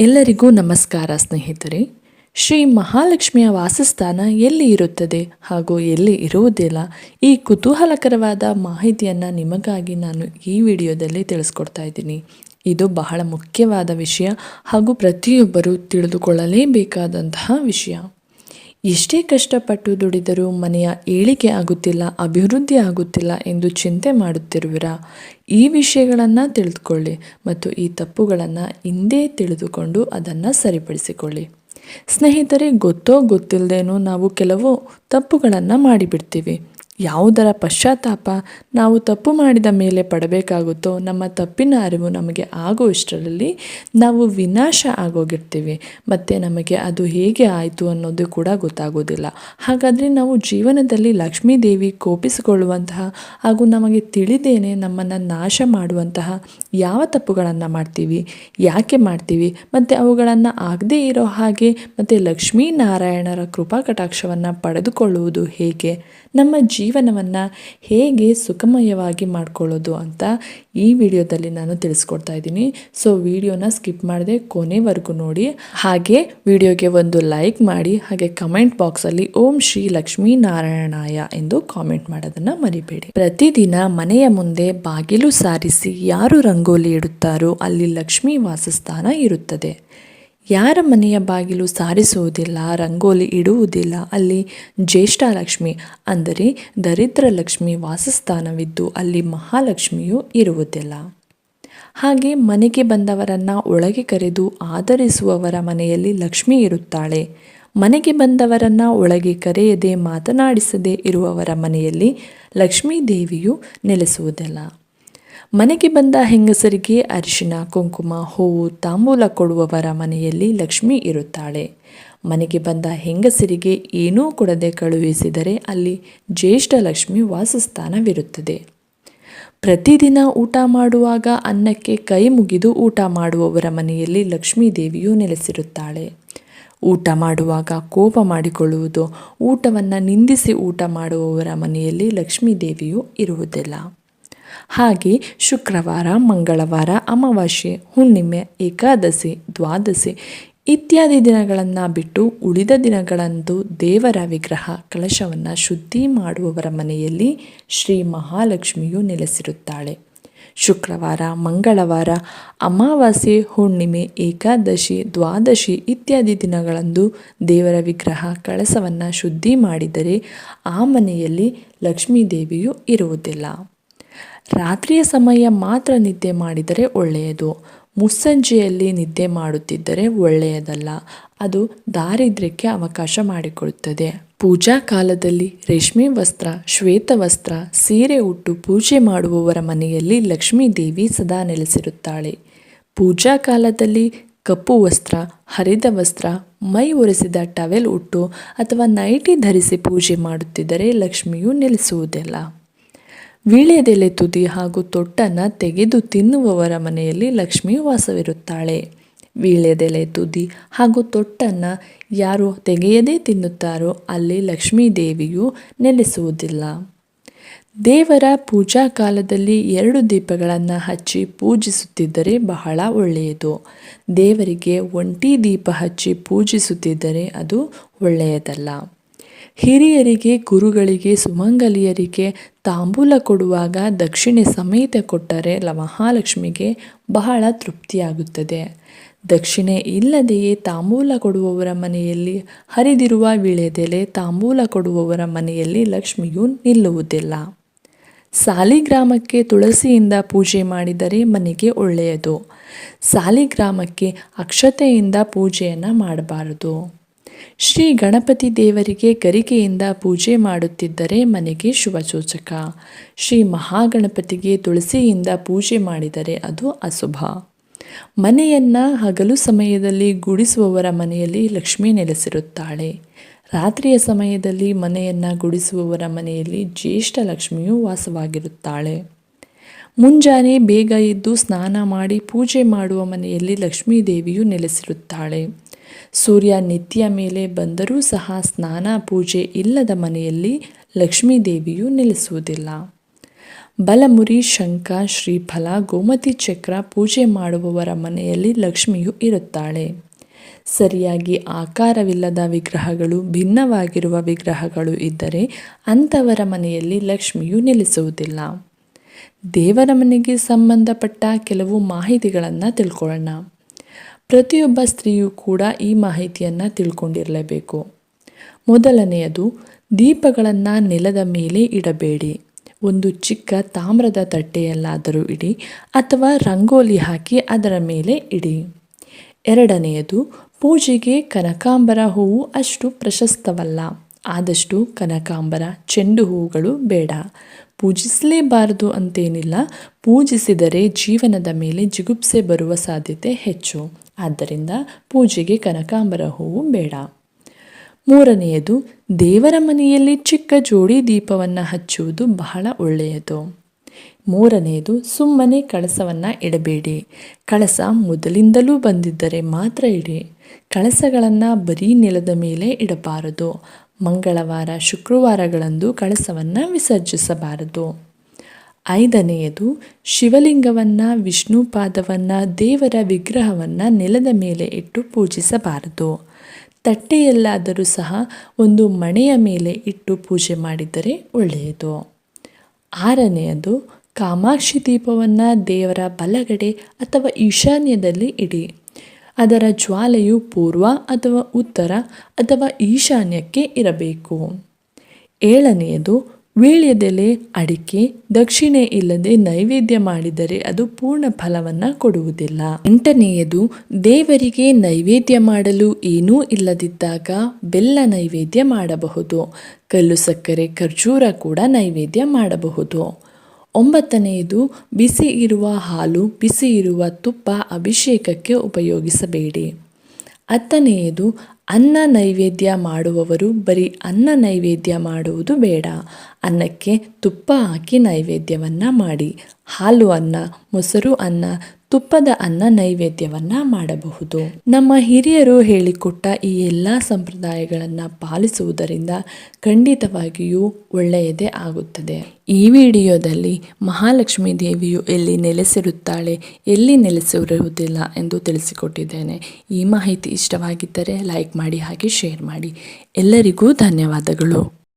ಎಲ್ಲರಿಗೂ ನಮಸ್ಕಾರ, ಸ್ನೇಹಿತರೆ. ಶ್ರೀ ಮಹಾಲಕ್ಷ್ಮಿಯ ವಾಸಸ್ಥಾನ ಎಲ್ಲಿ ಇರುತ್ತದೆ ಹಾಗೂ ಎಲ್ಲಿ ಇರುವುದಿಲ್ಲ ಈ ಕುತೂಹಲಕರವಾದ ಮಾಹಿತಿಯನ್ನು ನಿಮಗಾಗಿ ನಾನು ಈ ವಿಡಿಯೋದಲ್ಲಿ ತಿಳಿಸ್ಕೊಡ್ತಾ ಇದ್ದೀನಿ. ಇದು ಬಹಳ ಮುಖ್ಯವಾದ ವಿಷಯ ಹಾಗೂ ಪ್ರತಿಯೊಬ್ಬರು ತಿಳಿದುಕೊಳ್ಳಲೇಬೇಕಾದಂತಹ ವಿಷಯ. ಎಷ್ಟೇ ಕಷ್ಟಪಟ್ಟು ದುಡಿದರೂ ಮನೆಯ ಏಳಿಗೆ ಆಗುತ್ತಿಲ್ಲ, ಅಭಿವೃದ್ಧಿ ಆಗುತ್ತಿಲ್ಲ ಎಂದು ಚಿಂತೆ ಮಾಡುತ್ತಿರುವಿರಾ. ಈ ವಿಷಯಗಳನ್ನು ತಿಳಿದುಕೊಳ್ಳಿ ಮತ್ತು ಈ ತಪ್ಪುಗಳನ್ನು ಹಿಂದೆ ತಿಳಿದುಕೊಂಡು ಅದನ್ನು ಸರಿಪಡಿಸಿಕೊಳ್ಳಿ. ಸ್ನೇಹಿತರೆ, ಗೊತ್ತೋ ಗೊತ್ತಿಲ್ಲದೇನೋ ನಾವು ಕೆಲವು ತಪ್ಪುಗಳನ್ನು ಮಾಡಿಬಿಡ್ತೀವಿ. ಯಾವುದರ ಪಶ್ಚಾತ್ತಾಪ ನಾವು ತಪ್ಪು ಮಾಡಿದ ಮೇಲೆ ಪಡಬೇಕಾಗುತ್ತೋ, ನಮ್ಮ ತಪ್ಪಿನ ಅರಿವು ನಮಗೆ ಆಗುವಷ್ಟರಲ್ಲಿ ನಾವು ವಿನಾಶ ಆಗೋಗಿರ್ತೀವಿ. ಮತ್ತು ನಮಗೆ ಅದು ಹೇಗೆ ಆಯಿತು ಅನ್ನೋದು ಕೂಡ ಗೊತ್ತಾಗೋದಿಲ್ಲ. ಹಾಗಾದರೆ ನಾವು ಜೀವನದಲ್ಲಿ ಲಕ್ಷ್ಮೀ ದೇವಿ ಕೋಪಿಸಿಕೊಳ್ಳುವಂತಹ ಹಾಗೂ ನಮಗೆ ತಿಳಿದೇನೆ ನಮ್ಮನ್ನು ನಾಶ ಮಾಡುವಂತಹ ಯಾವ ತಪ್ಪುಗಳನ್ನು ಮಾಡ್ತೀವಿ, ಯಾಕೆ ಮಾಡ್ತೀವಿ, ಮತ್ತು ಅವುಗಳನ್ನು ಆಗದೇ ಇರೋ ಹಾಗೆ ಮತ್ತು ಲಕ್ಷ್ಮೀನಾರಾಯಣರ ಕೃಪಾ ಕಟಾಕ್ಷವನ್ನು ಪಡೆದುಕೊಳ್ಳುವುದು ಹೇಗೆ? ನಮ್ಮ ಜೀವನವನ್ನು ಹೇಗೆ ಸುಖಮಯವಾಗಿ ಮಾಡ್ಕೊಳ್ಳೋದು ಅಂತ ಈ ವಿಡಿಯೋದಲ್ಲಿ ನಾನು ತಿಳಿಸ್ಕೊಡ್ತಾ ಇದ್ದೀನಿ. ಸೊ ವಿಡಿಯೋನ ಸ್ಕಿಪ್ ಮಾಡದೆ ಕೊನೆವರೆಗೂ ನೋಡಿ. ಹಾಗೆ ವಿಡಿಯೋಗೆ ಒಂದು ಲೈಕ್ ಮಾಡಿ, ಹಾಗೆ ಕಮೆಂಟ್ ಬಾಕ್ಸಲ್ಲಿ ಓಂ ಶ್ರೀ ಲಕ್ಷ್ಮೀ ನಾರಾಯಣಾಯ ಎಂದು ಕಾಮೆಂಟ್ ಮಾಡೋದನ್ನು ಮರಿಬೇಡಿ. ಪ್ರತಿದಿನ ಮನೆಯ ಮುಂದೆ ಬಾಗಿಲು ಸಾರಿಸಿ ಯಾರು ರಂಗೋಲಿ ಇಡುತ್ತಾರೋ ಅಲ್ಲಿ ಲಕ್ಷ್ಮೀ ವಾಸಸ್ಥಾನ ಇರುತ್ತದೆ. ಯಾರ ಮನೆಯ ಬಾಗಿಲು ಸಾರಿಸುವುದಿಲ್ಲ, ರಂಗೋಲಿ ಇಡುವುದಿಲ್ಲ. ಅಲ್ಲಿ ಜ್ಯೇಷ್ಠ ಲಕ್ಷ್ಮಿ, ಅಂದರೆ ದರಿದ್ರ ಲಕ್ಷ್ಮಿ ವಾಸಸ್ಥಾನವಿದ್ದು ಅಲ್ಲಿ ಮಹಾಲಕ್ಷ್ಮಿಯು ಇರುವುದಿಲ್ಲ. ಹಾಗೆ ಮನೆಗೆ ಬಂದವರನ್ನು ಒಳಗೆ ಕರೆದು ಆದರಿಸುವವರ ಮನೆಯಲ್ಲಿ ಲಕ್ಷ್ಮಿ ಇರುತ್ತಾಳೆ. ಮನೆಗೆ ಬಂದವರನ್ನು ಒಳಗೆ ಕರೆಯದೆ ಮಾತನಾಡಿಸದೆ ಇರುವವರ ಮನೆಯಲ್ಲಿ ಲಕ್ಷ್ಮೀ ದೇವಿಯು ನೆಲೆಸುವುದಿಲ್ಲ. ಮನೆಗೆ ಬಂದ ಹೆಂಗಸರಿಗೆ ಅರಿಶಿನ, ಕುಂಕುಮ, ಹೂವು, ತಾಂಬೂಲ ಕೊಡುವವರ ಮನೆಯಲ್ಲಿ ಲಕ್ಷ್ಮಿ ಇರುತ್ತಾಳೆ. ಮನೆಗೆ ಬಂದ ಹೆಂಗಸರಿಗೆ ಏನೂ ಕೊಡದೆ ಕಳುಹಿಸಿದರೆ ಅಲ್ಲಿ ಜ್ಯೇಷ್ಠ ಲಕ್ಷ್ಮಿ ವಾಸಸ್ಥಾನವಿರುತ್ತದೆ. ಪ್ರತಿದಿನ ಊಟ ಮಾಡುವಾಗ ಅನ್ನಕ್ಕೆ ಕೈ ಮುಗಿದು ಊಟ ಮಾಡುವವರ ಮನೆಯಲ್ಲಿ ಲಕ್ಷ್ಮೀ ದೇವಿಯು ನೆಲೆಸಿರುತ್ತಾಳೆ. ಊಟ ಮಾಡುವಾಗ ಕೋಪ ಮಾಡಿಕೊಳ್ಳುವುದು, ಊಟವನ್ನು ನಿಂದಿಸಿ ಊಟ ಮಾಡುವವರ ಮನೆಯಲ್ಲಿ ಲಕ್ಷ್ಮೀ ದೇವಿಯು ಇರುವುದಿಲ್ಲ. ಹಾಗೆ ಶುಕ್ರವಾರ, ಮಂಗಳವಾರ, ಅಮಾವಾಸ್ಯೆ, ಹುಣ್ಣಿಮೆ, ಏಕಾದಶಿ, ದ್ವಾದಶಿ ಇತ್ಯಾದಿ ದಿನಗಳನ್ನು ಬಿಟ್ಟು ಉಳಿದ ದಿನಗಳಂದು ದೇವರ ವಿಗ್ರಹ ಕಲಶವನ್ನು ಶುದ್ಧಿ ಮಾಡುವವರ ಮನೆಯಲ್ಲಿ ಶ್ರೀ ಮಹಾಲಕ್ಷ್ಮಿಯು ನೆಲೆಸಿರುತ್ತಾಳೆ. ಶುಕ್ರವಾರ, ಮಂಗಳವಾರ, ಅಮಾವಾಸ್ಯೆ, ಹುಣ್ಣಿಮೆ, ಏಕಾದಶಿ, ದ್ವಾದಶಿ ಇತ್ಯಾದಿ ದಿನಗಳಂದು ದೇವರ ವಿಗ್ರಹ ಕಳಸವನ್ನು ಶುದ್ಧಿ ಮಾಡಿದರೆ ಆ ಮನೆಯಲ್ಲಿ ಲಕ್ಷ್ಮೀದೇವಿಯು ಇರುವುದಿಲ್ಲ. ರಾತ್ರಿಯ ಸಮಯ ಮಾತ್ರ ನಿದ್ದೆ ಮಾಡಿದರೆ ಒಳ್ಳೆಯದು. ಮುಸ್ಸಂಜೆಯಲ್ಲಿ ನಿದ್ದೆ ಮಾಡುತ್ತಿದ್ದರೆ ಒಳ್ಳೆಯದಲ್ಲ. ಅದು ದಾರಿದ್ರ್ಯಕ್ಕೆ ಅವಕಾಶ ಮಾಡಿಕೊಡುತ್ತದೆ. ಪೂಜಾ ಕಾಲದಲ್ಲಿ ರೇಷ್ಮೆ ವಸ್ತ್ರ, ಶ್ವೇತ ವಸ್ತ್ರ, ಸೀರೆ ಉಟ್ಟು ಪೂಜೆ ಮಾಡುವವರ ಮನೆಯಲ್ಲಿ ಲಕ್ಷ್ಮೀ ದೇವಿ ಸದಾ ನೆಲೆಸಿರುತ್ತಾಳೆ. ಪೂಜಾ ಕಾಲದಲ್ಲಿ ಕಪ್ಪು ವಸ್ತ್ರ, ಹರಿದ ವಸ್ತ್ರ, ಮೈ ಒರೆಸಿದ ಟವೆಲ್ ಉಟ್ಟು ಅಥವಾ ನೈಟಿ ಧರಿಸಿ ಪೂಜೆ ಮಾಡುತ್ತಿದ್ದರೆ ಲಕ್ಷ್ಮಿಯು ನೆಲೆಸುವುದಿಲ್ಲ. ವೀಳ್ಯದೆಲೆ ತುದಿ ಹಾಗೂ ತೊಟ್ಟನ್ನು ತೆಗೆದು ತಿನ್ನುವವರ ಮನೆಯಲ್ಲಿ ಲಕ್ಷ್ಮಿ ವಾಸವಿರುತ್ತಾಳೆ. ವೀಳ್ಯದೆಲೆ ತುದಿ ಹಾಗೂ ತೊಟ್ಟನ್ನು ಯಾರು ತೆಗೆಯದೇ ತಿನ್ನುತ್ತಾರೋ ಅಲ್ಲಿ ಲಕ್ಷ್ಮೀ ದೇವಿಯು ನೆಲೆಸುವುದಿಲ್ಲ. ದೇವರ ಪೂಜಾ ಕಾಲದಲ್ಲಿ ಎರಡು ದೀಪಗಳನ್ನು ಹಚ್ಚಿ ಪೂಜಿಸುತ್ತಿದ್ದರೆ ಬಹಳ ಒಳ್ಳೆಯದು. ದೇವರಿಗೆ ಒಂಟಿ ದೀಪ ಹಚ್ಚಿ ಪೂಜಿಸುತ್ತಿದ್ದರೆ ಅದು ಒಳ್ಳೆಯದಲ್ಲ. ಹಿರಿಯರಿಗೆ, ಗುರುಗಳಿಗೆ, ಸುಮಂಗಲಿಯರಿಗೆ ತಾಂಬೂಲ ಕೊಡುವಾಗ ದಕ್ಷಿಣೆ ಸಮೇತ ಕೊಟ್ಟರೆ ಮಹಾಲಕ್ಷ್ಮಿಗೆ ಬಹಳ ತೃಪ್ತಿಯಾಗುತ್ತದೆ. ದಕ್ಷಿಣೆ ಇಲ್ಲದೆಯೇ ತಾಂಬೂಲ ಕೊಡುವವರ ಮನೆಯಲ್ಲಿ ಹರಿದಿರುವ ವಿಳೆದೆಲೆ ತಾಂಬೂಲ ಕೊಡುವವರ ಮನೆಯಲ್ಲಿ ಲಕ್ಷ್ಮಿಯು ನಿಲ್ಲುವುದಿಲ್ಲ. ಸಾಲಿಗ್ರಾಮಕ್ಕೆ ತುಳಸಿಯಿಂದ ಪೂಜೆ ಮಾಡಿದರೆ ಮನೆಗೆ ಒಳ್ಳೆಯದು. ಸಾಲಿಗ್ರಾಮಕ್ಕೆ ಅಕ್ಷತೆಯಿಂದ ಪೂಜೆಯನ್ನು ಮಾಡಬಾರದು. ಶ್ರೀ ಗಣಪತಿ ದೇವರಿಗೆ ಗರಿಕೆಯಿಂದ ಪೂಜೆ ಮಾಡುತ್ತಿದ್ದರೆ ಮನೆಗೆ ಶುಭಸೂಚಕ. ಶ್ರೀ ಮಹಾಗಣಪತಿಗೆ ತುಳಸಿಯಿಂದ ಪೂಜೆ ಮಾಡಿದರೆ ಅದು ಅಶುಭ. ಮನೆಯನ್ನು ಹಗಲು ಸಮಯದಲ್ಲಿ ಗುಡಿಸುವವರ ಮನೆಯಲ್ಲಿ ಲಕ್ಷ್ಮಿ ನೆಲೆಸಿರುತ್ತಾಳೆ. ರಾತ್ರಿಯ ಸಮಯದಲ್ಲಿ ಮನೆಯನ್ನು ಗುಡಿಸುವವರ ಮನೆಯಲ್ಲಿ ಜ್ಯೇಷ್ಠ ಲಕ್ಷ್ಮಿಯು ವಾಸವಾಗಿರುತ್ತಾಳೆ. ಮುಂಜಾನೆ ಬೇಗ ಎದ್ದು ಸ್ನಾನ ಮಾಡಿ ಪೂಜೆ ಮಾಡುವ ಮನೆಯಲ್ಲಿ ಲಕ್ಷ್ಮೀ ದೇವಿಯು ನೆಲೆಸಿರುತ್ತಾಳೆ. ಸೂರ್ಯ ನಿತ್ಯ ಮೇಲೆ ಬಂದರೂ ಸಹ ಸ್ನಾನ ಪೂಜೆ ಇಲ್ಲದ ಮನೆಯಲ್ಲಿ ಲಕ್ಷ್ಮೀ ದೇವಿಯು ನೆಲೆಸುವುದಿಲ್ಲ. ಬಲಮುರಿ, ಶಂಖ, ಶ್ರೀಫಲ, ಗೋಮತಿ ಚಕ್ರ ಪೂಜೆ ಮಾಡುವವರ ಮನೆಯಲ್ಲಿ ಲಕ್ಷ್ಮಿಯು ಇರುತ್ತಾಳೆ. ಸರಿಯಾಗಿ ಆಕಾರವಿಲ್ಲದ ವಿಗ್ರಹಗಳು, ಭಿನ್ನವಾಗಿರುವ ವಿಗ್ರಹಗಳು ಇದ್ದರೆ ಅಂಥವರ ಮನೆಯಲ್ಲಿ ಲಕ್ಷ್ಮಿಯು ನಿಲ್ಲಿಸುವುದಿಲ್ಲ ದೇವರ ಮನೆಗೆ ಸಂಬಂಧಪಟ್ಟ ಕೆಲವು ಮಾಹಿತಿಗಳನ್ನು ತಿಳ್ಕೊಳ್ಳೋಣ. ಪ್ರತಿಯೊಬ್ಬ ಸ್ತ್ರೀಯೂ ಕೂಡ ಈ ಮಾಹಿತಿಯನ್ನು ತಿಳ್ಕೊಂಡಿರಲೇಬೇಕು. ಮೊದಲನೆಯದು, ದೀಪಗಳನ್ನು ನೆಲದ ಮೇಲೆ ಇಡಬೇಡಿ. ಒಂದು ಚಿಕ್ಕ ತಾಮ್ರದ ತಟ್ಟೆಯಲ್ಲಾದರೂ ಇಡಿ ಅಥವಾ ರಂಗೋಲಿ ಹಾಕಿ ಅದರ ಮೇಲೆ ಇಡಿ. ಎರಡನೆಯದು, ಪೂಜೆಗೆ ಕನಕಾಂಬರ ಹೂವು ಅಷ್ಟು ಪ್ರಶಸ್ತವಲ್ಲ. ಆದಷ್ಟು ಕನಕಾಂಬರ, ಚೆಂಡು ಹೂವುಗಳು ಬೇಡ. ಪೂಜಿಸಲೇಬಾರದು ಅಂತೇನಿಲ್ಲ. ಪೂಜಿಸಿದರೆ ಜೀವನದ ಮೇಲೆ ಜಿಗುಪ್ಸೆ ಬರುವ ಸಾಧ್ಯತೆ ಹೆಚ್ಚು. ಆದ್ದರಿಂದ ಪೂಜೆಗೆ ಕನಕಾಂಬರ ಹೂವು ಬೇಡ. ಮೂರನೆಯದು, ದೇವರ ಮನೆಯಲ್ಲಿ ಚಿಕ್ಕ ಜೋಡಿ ದೀಪವನ್ನು ಹಚ್ಚುವುದು ಬಹಳ ಒಳ್ಳೆಯದು. ಮೂರನೆಯದು, ಸುಮ್ಮನೆ ಕಳಸವನ್ನು ಇಡಬೇಡಿ. ಕಳಸ ಮೊದಲಿಂದಲೂ ಬಂದಿದ್ದರೆ ಮಾತ್ರ ಇಡಿ. ಕಳಸಗಳನ್ನು ಬರೀ ನೆಲದ ಮೇಲೆ ಇಡಬಾರದು. ಮಂಗಳವಾರ, ಶುಕ್ರವಾರಗಳಂದು ಕಳಸವನ್ನು ವಿಸರ್ಜಿಸಬಾರದು. ಐದನೆಯದು, ಶಿವಲಿಂಗವನ್ನು ವಿಷ್ಣು ಪಾದವನ್ನು ದೇವರ ವಿಗ್ರಹವನ್ನು ನೆಲದ ಮೇಲೆ ಇಟ್ಟು ಪೂಜಿಸಬಾರದು. ತಟ್ಟೆಯಲ್ಲಾದರೂ ಸಹ ಒಂದು ಮಣೆಯ ಮೇಲೆ ಇಟ್ಟು ಪೂಜೆ ಮಾಡಿದರೆ ಒಳ್ಳೆಯದು. ಆರನೆಯದು, ಕಾಮಾಕ್ಷಿ ದೀಪವನ್ನು ದೇವರ ಬಲಗಡೆ ಅಥವಾ ಈಶಾನ್ಯದಲ್ಲಿ ಇಡಿ. ಅದರ ಜ್ವಾಲೆಯು ಪೂರ್ವ ಅಥವಾ ಉತ್ತರ ಅಥವಾ ಈಶಾನ್ಯಕ್ಕೆ ಇರಬೇಕು. ಏಳನೆಯದು ವೀಳ್ಯದೆಲೆ, ಅಡಿಕೆ, ದಕ್ಷಿಣೆ ಇಲ್ಲದೆ ನೈವೇದ್ಯ ಮಾಡಿದರೆ ಅದು ಪೂರ್ಣ ಫಲವನ್ನು ಕೊಡುವುದಿಲ್ಲ. ಎಂಟನೆಯದು, ದೇವರಿಗೆ ನೈವೇದ್ಯ ಮಾಡಲು ಏನೂ ಇಲ್ಲದಿದ್ದಾಗ ಬೆಲ್ಲ ನೈವೇದ್ಯ ಮಾಡಬಹುದು. ಕಲ್ಲು ಸಕ್ಕರೆ, ಖರ್ಜೂರ ಕೂಡ ನೈವೇದ್ಯ ಮಾಡಬಹುದು. ಒಂಬತ್ತನೆಯದು, ಬಿಸಿ ಇರುವ ಹಾಲು, ಬಿಸಿ ಇರುವ ತುಪ್ಪ ಅಭಿಷೇಕಕ್ಕೆ ಉಪಯೋಗಿಸಬೇಡಿ. ಹತ್ತನೆಯದು, ಅನ್ನ ನೈವೇದ್ಯ ಮಾಡುವವರು ಬರೀ ಅನ್ನ ನೈವೇದ್ಯ ಮಾಡುವುದು ಬೇಡ. ಅನ್ನಕ್ಕೆ ತುಪ್ಪ ಹಾಕಿ ನೈವೇದ್ಯವನ್ನು ಮಾಡಿ. ಹಾಲು ಅನ್ನ, ಮೊಸರು ಅನ್ನ, ತುಪ್ಪದ ಅನ್ನ ನೈವೇದ್ಯವನ್ನು ಮಾಡಬಹುದು. ನಮ್ಮ ಹಿರಿಯರು ಹೇಳಿಕೊಟ್ಟ ಈ ಎಲ್ಲ ಸಂಪ್ರದಾಯಗಳನ್ನು ಪಾಲಿಸುವುದರಿಂದ ಖಂಡಿತವಾಗಿಯೂ ಒಳ್ಳೆಯದೇ ಆಗುತ್ತದೆ. ಈ ವಿಡಿಯೋದಲ್ಲಿ ಮಹಾಲಕ್ಷ್ಮೀ ದೇವಿಯು ಎಲ್ಲಿ ನೆಲೆಸಿರುತ್ತಾಳೆ, ಎಲ್ಲಿ ನೆಲೆಸಿರುವುದಿಲ್ಲ ಎಂದು ತಿಳಿಸಿಕೊಟ್ಟಿದ್ದೇನೆ. ಈ ಮಾಹಿತಿ ಇಷ್ಟವಾಗಿದ್ದರೆ ಲೈಕ್ ಮಾಡಿ, ಹಾಗೆ ಶೇರ್ ಮಾಡಿ. ಎಲ್ಲರಿಗೂ ಧನ್ಯವಾದಗಳು.